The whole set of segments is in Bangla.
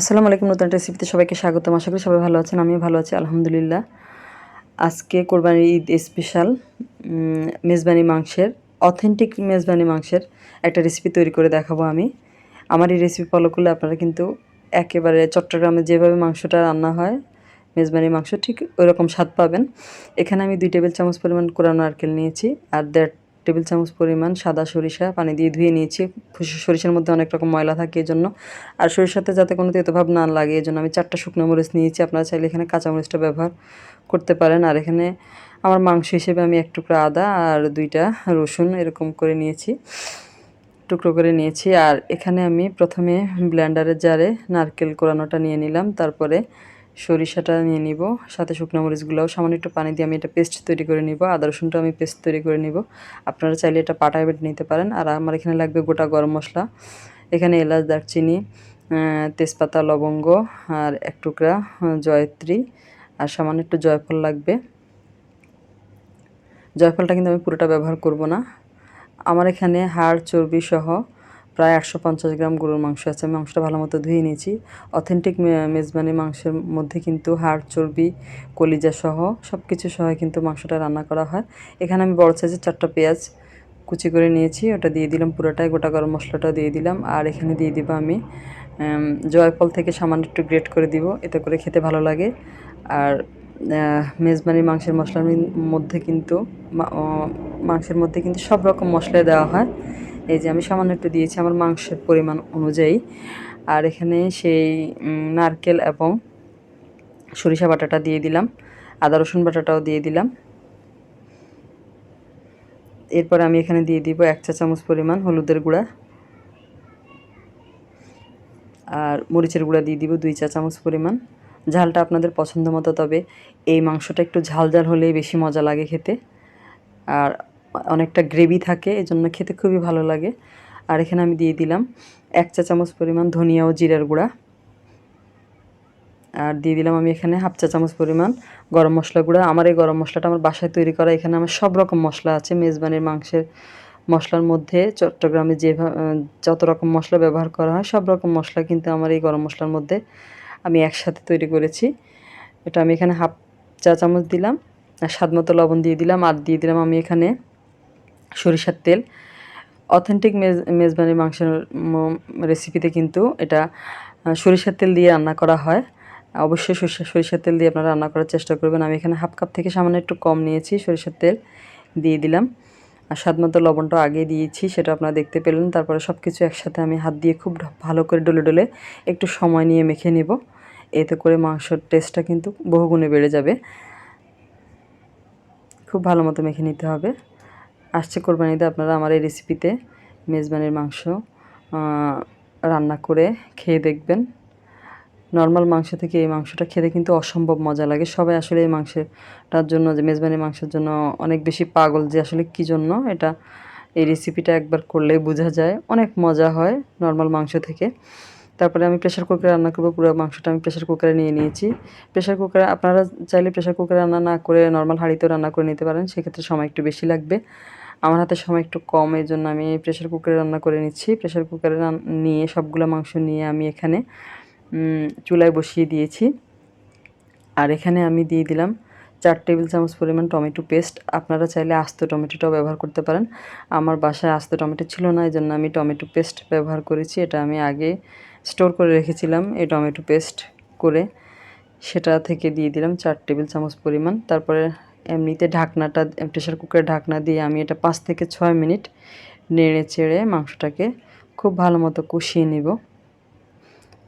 আসসালামু আলাইকুম, নতুন রেসিপিতে সবাইকে স্বাগতম। আশা করি সবাই ভালো আছেন, আমিও ভালো আছি, আলহামদুলিল্লাহ। আজকে কোরবানির ঈদ স্পেশাল মেজবানি মাংসের অথেন্টিক মেজবানি মাংসের একটা রেসিপি তৈরি করে দেখাবো আমি। আমার এই রেসিপি ফলো করলে আপনারা কিন্তু একেবারে চট্টগ্রামে যেভাবে মাংসটা রান্না হয়, মেজবানি মাংস ঠিক ওই রকম স্বাদ পাবেন। এখানে আমি দুই টেবিল চামচ পরিমাণ কোরআন নারকেল নিয়েছি আর দেড় টেবিল চামচ পরিমাণ সাদা সরিষা পানি দিয়ে ধুয়ে নিয়েছি। সরিষার মধ্যে অনেক রকম ময়লা থাকে এই জন্য আর সরিষাতে যাতে কোনো তেতোভাব না লাগে এই জন্য আমি চারটা শুকনো মরিচ নিয়েছি। আপনারা চাইলে এখানে কাঁচামরিচটা ব্যবহার করতে পারেন। আর এখানে আমার মাংস হিসেবে আমি এক টুকরো আদা আর দুইটা রসুন এরকম করে নিয়েছি, টুকরো করে নিয়েছি। আর এখানে আমি প্রথমে ব্ল্যান্ডারের জারে নারকেল কোরানোটা নিয়ে নিলাম। তারপরে সরিষাটা নিয়ে নিব, সাথে শুকনো মরিচগুলোও সামান্য একটু পানি দিয়ে আমি এটা পেস্ট তৈরি করে নিব, আদা রসুনটা আমি পেস্ট তৈরি করে নিব। আপনারা চাইলে এটা পাটায় বেটে নিতে পারেন। আর আমার এখানে লাগবে গোটা গরম মশলা, এখানে এলাচ, দারচিনি তেজপাতা, লবঙ্গ আর এক টুকরা জয়ত্রী আর সামান্য একটু জয়ফল লাগবে। জয়ফলটা কিন্তু আমি পুরোটা ব্যবহার করব না। আমার এখানে হাড়, চর্বি সহ প্রায় একশো পঞ্চাশ গ্রাম গরুর মাংস আছে। আমি মাংসটা ভালো মতো ধুয়ে নিয়েছি। অথেন্টিক মেজবানি মাংসের মধ্যে কিন্তু হাড়, চর্বি, কলিজা সহ সব কিছু সহ কিন্তু মাংসটা রান্না করা হয়। এখানে আমি বড় সাইজের চারটা পেঁয়াজ কুচি করে নিয়েছি। ওটা দিয়ে দিলাম পুরোটাই। গোটা গরম মশলাটা দিয়ে দিলাম। আর এখানে দিয়ে দিব আমি জয়ফল থেকে সামান্য একটু গ্রেট করে দিব। এতে করে খেতে ভালো লাগে। আর মেজবানি মাংসের মশলার মধ্যে কিন্তু মাংসের মধ্যে কিন্তু সব রকম মশলা দেওয়া হয়। এই যে আমি সামান্য একটু দিয়েছি আমার মাংসের পরিমাণ অনুযায়ী। আর এখানে সেই নারকেল এবং সরিষা বাটাটা দিয়ে দিলাম। আদা, রসুন বাটাটাও দিয়ে দিলাম। এরপর আমি এখানে দিয়ে দিব এক চা চামচ পরিমাণ হলুদের গুঁড়া। আর মরিচের গুঁড়া দিয়ে দিব দুই চা চামচ পরিমাণ। ঝালটা আপনাদের পছন্দ মতো, তবে এই মাংসটা একটু ঝাল ঝাল হলেই বেশি মজা লাগে খেতে। আর অনেকটা গ্রেভি থাকে এই জন্য খেতে খুবই ভালো লাগে। আর এখানে আমি দিয়ে দিলাম এক চা চামচ পরিমাণ ধনিয়া ও জিরার গুঁড়া। আর দিয়ে দিলাম আমি এখানে হাফ চা চামচ পরিমাণ গরম মশলা গুঁড়া। আমার এই গরম মশলাটা আমার বাসায় তৈরি করা, এখানে আমার সব রকম মশলা আছে। মেজবানির মাংসের মশলার মধ্যে চট্টগ্রামে যেভাবে যত রকম মশলা ব্যবহার করা হয়, সব রকম মশলা কিন্তু আমার এই গরম মশলার মধ্যে আমি একসাথে তৈরি করেছি। এটা আমি এখানে হাফ চা চামচ দিলাম। আর স্বাদ মতো লবণ দিয়ে দিলাম। আর দিয়ে দিলাম আমি এখানে সরিষার তেল। অথেন্টিক মেজ মেজবানি মাংসের রেসিপিতে কিন্তু এটা সরিষার তেল দিয়ে রান্না করা হয়। অবশ্যই সরিষা, সরিষার তেল দিয়ে আপনারা রান্না করার চেষ্টা করবেন। আমি এখানে হাফ কাপ থেকে সামান্য একটু কম নিয়েছি সরিষার তেল দিয়ে দিলাম। আর স্বাদ মতো লবণটা আগে দিয়েছি, সেটা আপনারা দেখতে পেলেন। তারপরে সব কিছু একসাথে আমি হাত দিয়ে খুব ভালো করে ডলে ডলে একটু সময় নিয়ে মেখে নেব। এতে করে মাংসর টেস্টটা কিন্তু বহুগুণে বেড়ে যাবে। খুব ভালো মতো মেখে নিতে হবে। আসছে কোরবানিতে আপনারা আমার এই রেসিপিতে মেজবানির মাংস রান্না করে খেয়ে দেখবেন। নর্মাল মাংস থেকে এই মাংসটা খেতে কিন্তু অসম্ভব মজা লাগে। সবাই আসলে এই মাংসটার জন্য, যে মেজবানি মাংসের জন্য অনেক বেশি পাগল যে আসলে কী জন্য, এটা এই রেসিপিটা একবার করলে বোঝা যায়। অনেক মজা হয় নর্মাল মাংস থেকে। তারপরে আমি প্রেশার কুকারে রান্না করব, পুরো মাংসটা আমি প্রেশার কুকারে নিয়ে নিয়েছি। প্রেশার কুকারে আপনারা চাইলে প্রেশার কুকারে রান্না না করে নর্মাল হাঁড়িতেও রান্না করে নিতে পারেন। সেক্ষেত্রে সময় একটু বেশি লাগবে। আমার হাতে সময় একটু কম এই জন্য আমি প্রেশার কুকারে রান্না করে নিচ্ছি। প্রেশার কুকারে নিয়ে সবগুলো মাংস নিয়ে আমি এখানে চুলায় বসিয়ে দিয়েছি। আর এখানে আমি দিয়ে দিলাম চার টেবিল চামচ পরিমাণ টমেটো পেস্ট। আপনারা চাইলে আস্ত টমেটোটাও ব্যবহার করতে পারেন। আমার বাসায় আস্ত টমেটো ছিল না এই জন্য আমি টমেটো পেস্ট ব্যবহার করেছি। এটা আমি আগে স্টোর করে রেখেছিলাম, এই টমেটো পেস্ট করে। সেটা থেকে দিয়ে দিলাম চার টেবিল চামচ পরিমাণ। তারপরে এমনিতে ঢাকনাটা প্রেশার কুকারের ঢাকনা দিয়ে আমি এটা পাঁচ থেকে ছয় মিনিট নেড়ে চেড়ে মাংসটাকে খুব ভালো মতো কষিয়ে নিব।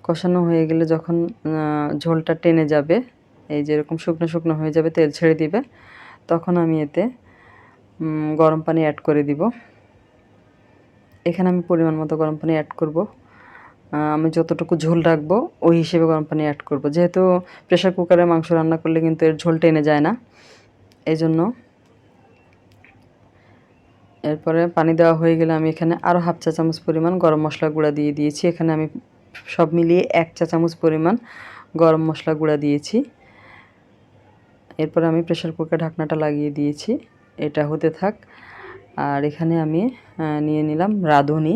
কষানো হয়ে গেলে যখন ঝোলটা টেনে যাবে, এই যেরকম শুকনো শুকনো হয়ে যাবে, তেল ছেড়ে দিবে, তখন আমি এতে গরম পানি অ্যাড করে দিব। এখানে আমি পরিমাণ মতো গরম পানি অ্যাড করব। আমি যতটুকু ঝোল রাখব, ওই হিসেবে গরম পানি অ্যাড করব। যেহেতু প্রেশার কুকারে মাংস রান্না করলে কিন্তু এর ঝোল টেনে যায় না। এই জন্য এরপরে পানি দেওয়া হয়ে গেলে আমি এখানে আরও হাফ চা চামচ পরিমাণ গরম মশলা গুঁড়া দিয়ে দিয়েছি। এখানে আমি সব মিলিয়ে এক চা চামচ পরিমাণ গরম মশলা গুঁড়া দিয়েছি। এরপরে আমি প্রেশার কুকার ঢাকনাটা লাগিয়ে দিয়েছি। এটা হতে থাক। আর এখানে আমি নিয়ে নিলাম রাঁধুনি।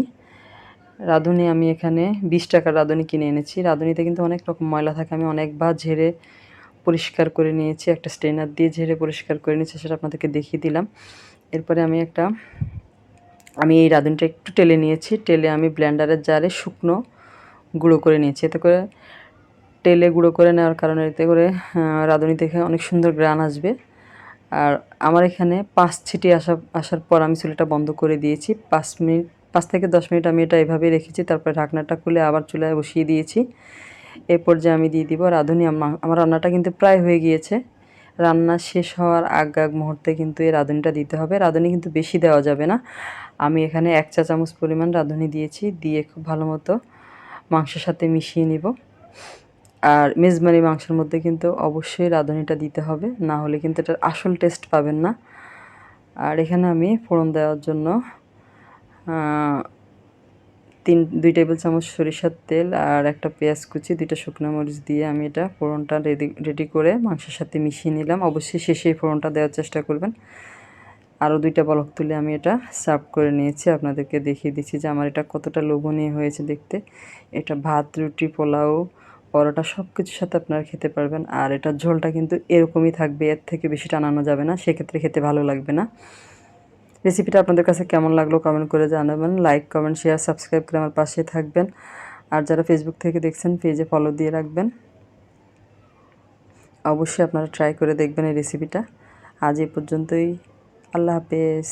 রাঁধুনি আমি এখানে বিশ টাকার রাঁধুনি কিনে এনেছি। রাঁধুনিতে কিন্তু অনেক রকম ময়লা থাকে। আমি অনেকবার ঝেড়ে পরিষ্কার করে নিয়েছি, একটা স্ট্রেনার দিয়ে ঝেড়ে পরিষ্কার করে নিয়েছি, সেটা আপনাদেরকে দেখিয়ে দিলাম। এরপরে আমি একটা, আমি এই রাঁধুনিটা একটু টেলে নিয়েছি, টেলে আমি ব্লেন্ডারের জারে শুকনো গুঁড়ো করে নিয়েছি। এতে করে টেলে গুঁড়ো করে নেওয়ার কারণে এতে করে রাঁধুনি থেকে অনেক সুন্দর গ্রান আসবে। আর আমার এখানে পাঁচ ছিটি আসা, আসার পর আমি চুলাটা বন্ধ করে দিয়েছি। পাঁচ মিনিট, পাঁচ থেকে দশ মিনিট আমি এটা এভাবেই রেখেছি, তারপরে ঢাকনাটা খুলে আবার চুলায় বসিয়ে দিয়েছি। এরপর যে আমি দিয়ে দিব রাঁধুনি আমা- আমার রান্নাটা কিন্তু প্রায় হয়ে গিয়েছে। রান্না শেষ হওয়ার আগ আগ মুহূর্তে কিন্তু এই রাঁধুনিটা দিতে হবে। রাঁধুনি কিন্তু বেশি দেওয়া যাবে না। আমি এখানে এক চা চামচ পরিমাণ রাঁধুনি দিয়েছি, দিয়ে খুব ভালো মতো মাংসের সাথে মিশিয়ে নিব। আর মেজবানি মাংসের মধ্যে কিন্তু অবশ্যই রাঁধুনিটা দিতে হবে, না হলে কিন্তু এটার আসল টেস্ট পাবেন না। আর এখানে আমি ফোড়ন দেওয়ার জন্য তিন, দুই টেবিল চামচ সরিষার তেল আর একটা পেঁয়াজ কুচি, দুইটা শুকনো মরিচ দিয়ে আমি এটা ফোড়নটা রেডি রেডি করে মাংসের সাথে মিশিয়ে নিলাম। অবশ্যই শেষে ফোড়নটা দেওয়ার চেষ্টা করবেন। আরও দুইটা বলক তুলে আমি এটা সার্ভ করে নিয়েছি। আপনাদেরকে দেখিয়ে দিচ্ছি যে আমার এটা কতটা লোভনীয় হয়েছে দেখতে। এটা ভাত, রুটি, পোলাও, পরোটা সব কিছুর সাথে আপনারা খেতে পারবেন। আর এটার ঝোলটা কিন্তু এরকমই থাকবে, এর থেকে বেশি টানানো যাবে না, সেক্ষেত্রে খেতে ভালো লাগবে না। রেসিপিটা আপনাদের কাছে কেমন লাগল কমেন্ট করে জানাবেন। লাইক কমেন্ট শেয়ার সাবস্ক্রাইব করে আমার পাশে থাকবেন। আর যারা ফেসবুক থেকে দেখছেন পেজে ফলো দিয়ে রাখবেন। অবশ্যই আপনারা ট্রাই করে দেখবেন এই রেসিপিটা আজ এই পর্যন্তই। আল্লাহ হাফেজ।